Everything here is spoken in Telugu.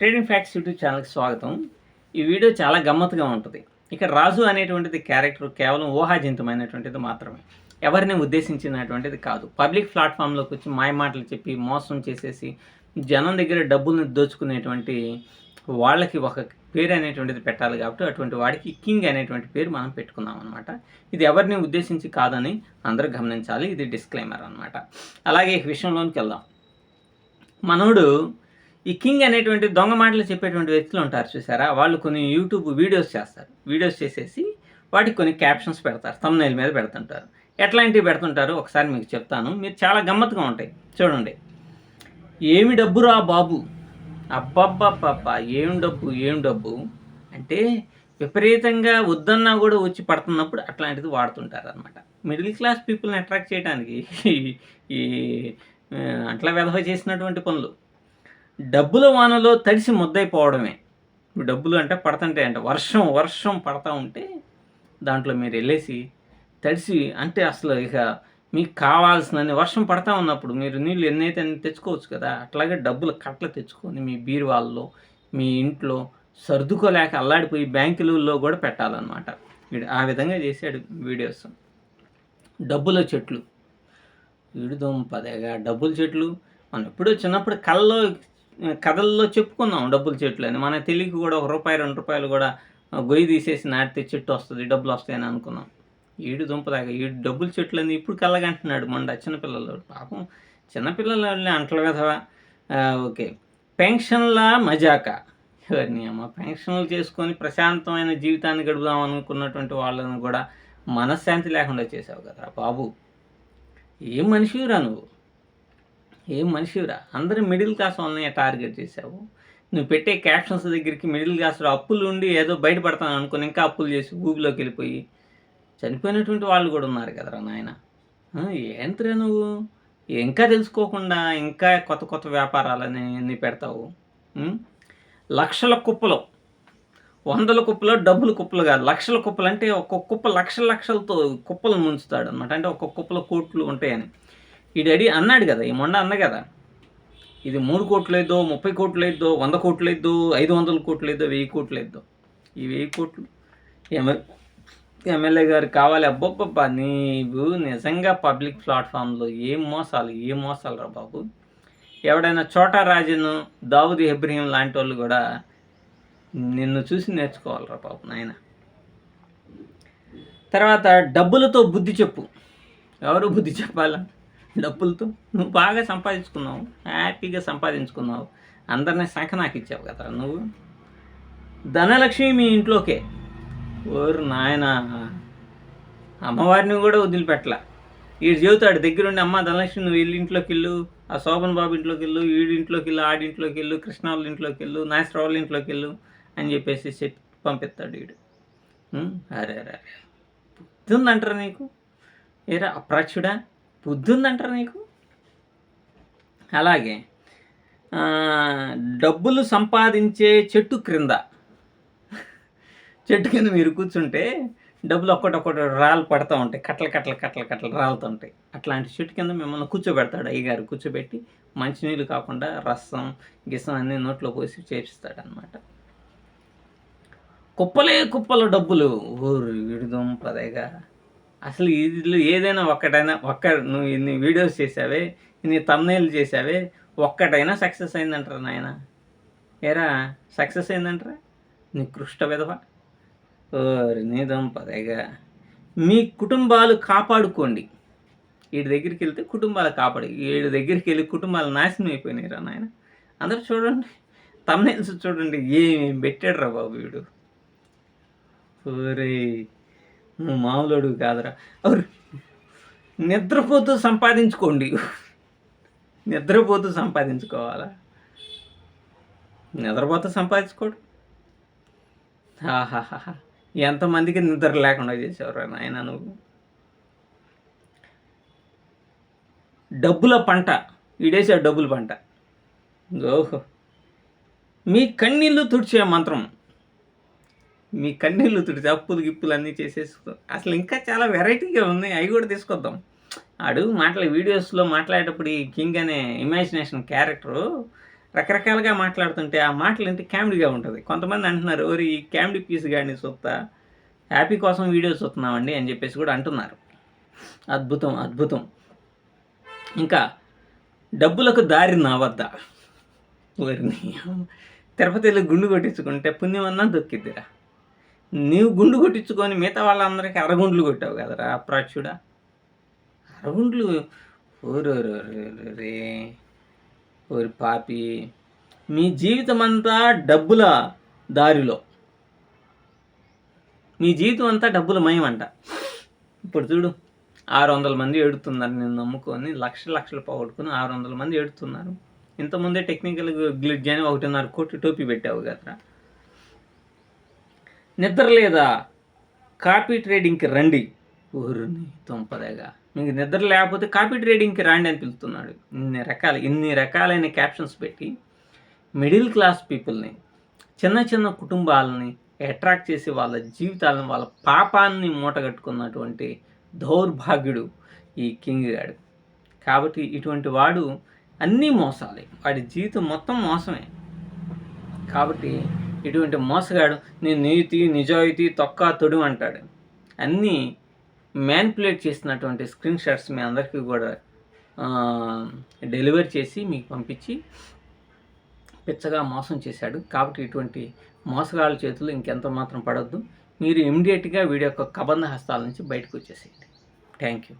ట్రేడింగ్ ఫ్యాక్ట్స్ యూట్యూబ్ ఛానల్కి స్వాగతం. ఈ వీడియో చాలా గమ్మత్తుగా ఉంటుంది. ఇక్కడ రాజు అనేటువంటిది క్యారెక్టర్ కేవలం ఊహాజంతమైనటువంటిది మాత్రమే. ఎవరిని ఉద్దేశించినటువంటిది కాదు. పబ్లిక్ ప్లాట్ఫామ్లోకి వచ్చి మాయ మాటలు చెప్పి మోసం చేసేసి జనం దగ్గర డబ్బుల్ని దోచుకునేటువంటి వాళ్ళకి ఒక పేరు అనేటువంటిది పెట్టాలి కాబట్టి అటువంటి వాడికి కింగ్ అనేటువంటి పేరు మనం పెట్టుకున్నాం అనమాట ఇది ఎవరిని ఉద్దేశించి కాదని అందరూ గమనించాలి. ఇది డిస్క్లైమర్ అనమాట అలాగే విషయంలోనికి వెళ్దాం. మనోడు ఈ కింగ్ అనేటువంటి దొంగ మాటలు చెప్పేటువంటి వ్యక్తులు ఉంటారు చూసారా? వాళ్ళు కొన్ని యూట్యూబ్ వీడియోస్ చేస్తారు. వీడియోస్ చేసేసి వాటికి కొన్ని క్యాప్షన్స్ పెడతారు. తమ్నైల్ మీద పెడుతుంటారు. ఎట్లాంటివి పెడుతుంటారు? ఒకసారి మీకు చెప్తాను. మీరు చాలా గమ్మత్తుగా ఉంటాయి. చూడండి. ఏమి డబ్బురా బాబు? అబ్బబ్బబ్బబ్బా ఏం డబ్బు? ఏం డబ్బు? అంటే విపరీతంగా వద్దన్నా కూడా వచ్చి పడుతున్నప్పుడు అట్లాంటిది వాడుతుంటారు అనమాట మిడిల్ క్లాస్ పీపుల్ని అట్రాక్ట్ చేయడానికి ఈ అట్లా వెధవ చేసినటువంటి పనులు. డబ్బుల వానలో తడిసి ముద్దైపోవడమే. డబ్బులు అంటే పడుతుంటే అంటే వర్షం వర్షం పడతా ఉంటే దాంట్లో మీరు వెళ్ళేసి తడిసి అంటే అసలు ఇక మీకు కావాల్సినన్ని వర్షం పడతా ఉన్నప్పుడు మీరు నీళ్ళు ఎన్నైతే అన్ని తెచ్చుకోవచ్చు కదా అట్లాగే డబ్బులు కట్టలు తెచ్చుకొని మీ బీరువాల్లో మీ ఇంట్లో సర్దుకోలేక అల్లాడిపోయి బ్యాంకులలో కూడా పెట్టాలన్నమాట. వీడు ఆ విధంగా చేశాడు వీడియోస్. డబ్బుల చెట్లు. వీడుదోం పదేగా డబ్బుల చెట్లు. మనం ఎప్పుడో చిన్నప్పుడు కళ్ళలో కథల్లో చెప్పుకున్నాం డబ్బుల చెట్లు అని. మన తెలివికి కూడా ఒక రూపాయి రెండు రూపాయలు కూడా గొయ్యి తీసేసి నాటితే చెట్టు వస్తుంది డబ్బులు వస్తాయని అనుకున్నాం. ఈడు దుంపదాకా ఈడు డబ్బుల చెట్లు అని ఇప్పుడు కళ్ళగంటున్నాడు మొండ చిన్నపిల్లలు. పాపం చిన్నపిల్లలు అంటలు కదా. ఓకే. పెన్షన్ల మజాక. ఎవరిని అమ్మ? పెన్షన్లు చేసుకొని ప్రశాంతమైన జీవితాన్ని గడుపుదాం అనుకున్నటువంటి వాళ్ళని కూడా మనశ్శాంతి లేకుండా చేసావు కదరా బాబు. ఏం మనిషిరా నువ్వు? ఏం మనిషివిరా? అందరూ మిడిల్ క్లాస్ వాళ్ళని టార్గెట్ చేసావు నువ్వు పెట్టే క్యాప్షన్స్ దగ్గరికి మిడిల్ క్లాస్లో అప్పులు ఉండి ఏదో బయటపడతాను అనుకుని ఇంకా అప్పులు చేసి ఊబిలోకి వెళ్ళిపోయి చనిపోయినటువంటి వాళ్ళు కూడా ఉన్నారు కదరా నాయన? ఆ, ఏంట్రా నువ్వు? ఇంకా తెలుసుకోకుండా ఇంకా కొత్త కొత్త వ్యాపారాలని ఎన్ని పెడతావు? లక్షల కుప్పలు. వందల కుప్పలు డబ్బులు కుప్పలు కాదు. లక్షల కుప్పలు అంటే ఒక్కొక్క కుప్ప లక్షల లక్షలతో కుప్పలు ముంచుతాడు అనమాట అంటే ఒక్కొక్క కుప్పలో కోట్లు ఉంటాయని. ఈ డాడీ అన్నాడు కదా ఈ మొండ అన్న కదా. ఇది మూడు కోట్లు అయిద్దో ముప్పై కోట్లు అయిద్దో వంద కోట్లు అయిద్దో ఐదు వందల కోట్లు వెయ్యి కోట్లు అయిద్దో ఈ వెయ్యి కోట్లు ఎమ్మె ఎమ్మెల్యే గారు కావాలి. అబ్బబ్బబ్బా నీవు నిజంగా పబ్లిక్ ప్లాట్ఫామ్లో ఏం మోసాలు ఏం మోసాలు రా బాబు. ఎవడైనా చోటా రాజును దావుద్ ఇబ్రహీం లాంటి వాళ్ళు కూడా నిన్ను చూసి నేర్చుకోవాలిరా బాబు నాయన. తర్వాత డబ్బులతో బుద్ధి చెప్పు. ఎవరు బుద్ధి చెప్పాలా? డబ్బులతో నువ్వు బాగా సంపాదించుకున్నావు హ్యాపీగా సంపాదించుకున్నావు. అందరినీ శంఖ నాకు ఇచ్చావు కదరా నువ్వు. ధనలక్ష్మి మీ ఇంట్లోకే. ఓరు నాయన అమ్మవారిని కూడా వదిలిపెట్టలా. వీడు చెబుతాడు దగ్గరుండి అమ్మ ధనలక్ష్మి నువ్వు వీళ్ళ ఇంట్లోకి వెళ్ళు ఆ శోభన్ బాబు ఇంట్లోకి వెళ్ళు వీడి ఇంట్లోకి వెళ్ళు ఆడింట్లోకి వెళ్ళు కృష్ణ వాళ్ళ ఇంట్లోకి వెళ్ళు నాగేశ్వర వాళ్ళ ఇంట్లోకి వెళ్ళు అని చెప్పేసి చెప్పి పంపిస్తాడు వీడు. అరే అరే అరే బుద్ధి నీకు? ఏరా అప్రాచ్యుడా? బుద్ధి ఉందంటారు నీకు? అలాగే. డబ్బులు సంపాదించే చెట్టు క్రింద. చెట్టు కింద మీరు కూర్చుంటే డబ్బులు ఒక్కటొక్కటి రాళ్ళు పడతా ఉంటాయి. కట్టలు కట్టలు కట్టలు కట్టలు రాలుతూ ఉంటాయి. అట్లాంటి చెట్టు కింద మిమ్మల్ని కూర్చోబెడతాడు అయ్యగారు. కూర్చోబెట్టి మంచినీళ్ళు కాకుండా రసం గిసం అన్ని నోట్లో పోసి చేపిస్తాడు అనమాట కుప్పలే కుప్పల డబ్బులు. ఊరు విడుదం పదేగా అసలు ఇది ఏదైనా ఒక్కటైనా ఒక్క నువ్వు ఇన్ని వీడియోస్ చేసావే ఇన్ని తమ్నేలు చేసావే ఒక్కటైనా సక్సెస్ అయిందంటారా నాయన? ఏరా సక్సెస్ అయిందంటారా? నికృష్ట విధవ. ఓరి నీదం పదేగా మీ కుటుంబాలు కాపాడుకోండి. వీడి దగ్గరికి వెళ్తే కుటుంబాలు కాపాడు. వీడి దగ్గరికి వెళ్ళి కుటుంబాలు నాశనం అయిపోయినాయిరా నాయన. అందరూ చూడండి తమ్నేల్స్ చూడండి ఏమేమి పెట్టాడు రా బాబు వీడు. ఓరే నువ్వు మామూలుడు కాదురా. అవురు నిద్రపోతూ సంపాదించుకోండి. నిద్రపోతూ సంపాదించుకోవాలా? నిద్రపోతూ సంపాదించుకోడు. ఆహాహా ఎంతమందికి నిద్ర లేకుండా చేసేవారు నాయన నువ్వు? డబ్బుల పంట. ఈడేసే డబ్బుల పంట. ఓహో. మీ కన్నీళ్ళు తుడిచే మంత్రం. మీ కన్నీళ్ళు తుడిచి అప్పులు గిప్పులు అన్నీ చేసేసుకో. అసలు ఇంకా చాలా వెరైటీగా ఉన్నాయి. అవి కూడా తీసుకొద్దాం. ఆడు మాటల వీడియోస్లో మాట్లాడేటప్పుడు ఈ కింగ్ అనే ఇమాజినేషన్ క్యారెక్టరు రకరకాలుగా మాట్లాడుతుంటే ఆ మాటలు అంటే కామెడీగా ఉంటుంది. కొంతమంది అంటున్నారు ఓరి ఈ కామెడీ పీస్ కానీ చూస్తా హ్యాపీ కోసం వీడియోస్ చూస్తున్నామండి అని చెప్పేసి కూడా అంటున్నారు. అద్భుతం అద్భుతం. ఇంకా డబ్బులకు దారి నా వద్ద. ఓరిని తిరుపతిలో గుండు కొట్టించుకుంటే పుణ్యమన్నా దొక్కిద్దిరా. నీవు గుండు కొట్టించుకొని మిగతా వాళ్ళందరికీ అరగుండ్లు కొట్టావు కదరా అప్రాచ్యుడా అరగుండ్లు? రే. ఓరి పాపి. మీ జీవితం అంతా డబ్బుల దారిలో. మీ జీవితం అంతా డబ్బుల మయమంట. ఇప్పుడు చూడు ఆరు వందల మంది ఏడుతున్నారు నేను నమ్ముకొని లక్ష లక్షలు పోగొట్టుకుని ఆరు వందల మంది ఏడుతున్నారు. ఇంతకుముందే టెక్నికల్ గ్లిడ్జ్ అని ఒకటిన్నర కోటి టోపీ పెట్టావు కదరా. నిద్ర లేదా? కాపీ ట్రేడింగ్కి రండి. ఊరిని తొంపదేగా. మీకు నిద్ర లేకపోతే కాపీ ట్రేడింగ్కి రండి అని పిలుస్తున్నాడు. ఇన్ని రకాల ఇన్ని రకాలైన క్యాప్షన్స్ పెట్టి మిడిల్ క్లాస్ పీపుల్ని చిన్న చిన్న కుటుంబాలని అట్రాక్ట్ చేసి వాళ్ళ జీవితాలను వాళ్ళ పాపాన్ని మూటగట్టుకున్నటువంటి దౌర్భాగ్యుడు ఈ కింగ్ గాడు. కాబట్టి ఇటువంటి వాడు అన్నీ మోసాలి. వాడి జీవితం మొత్తం మోసమే. కాబట్టి ఇటువంటి మోసగాడు నేను నీతి నిజాయితీ తొక్క తొడు అంటాడు. అన్నీ మ్యాన్పులేట్ చేసినటువంటి స్క్రీన్ షాట్స్ మీ అందరికీ కూడా డెలివర్ చేసి మీకు పంపించి పిచ్చగా మోసం చేశాడు. కాబట్టి ఇటువంటి మోసగాళ్ళ చేతులు ఇంకెంత మాత్రం పడద్దు. మీరు ఇమ్మీడియట్గా వీడి యొక్క కబంధ హస్తాల నుంచి బయటకు వచ్చేసేయండి. Thank you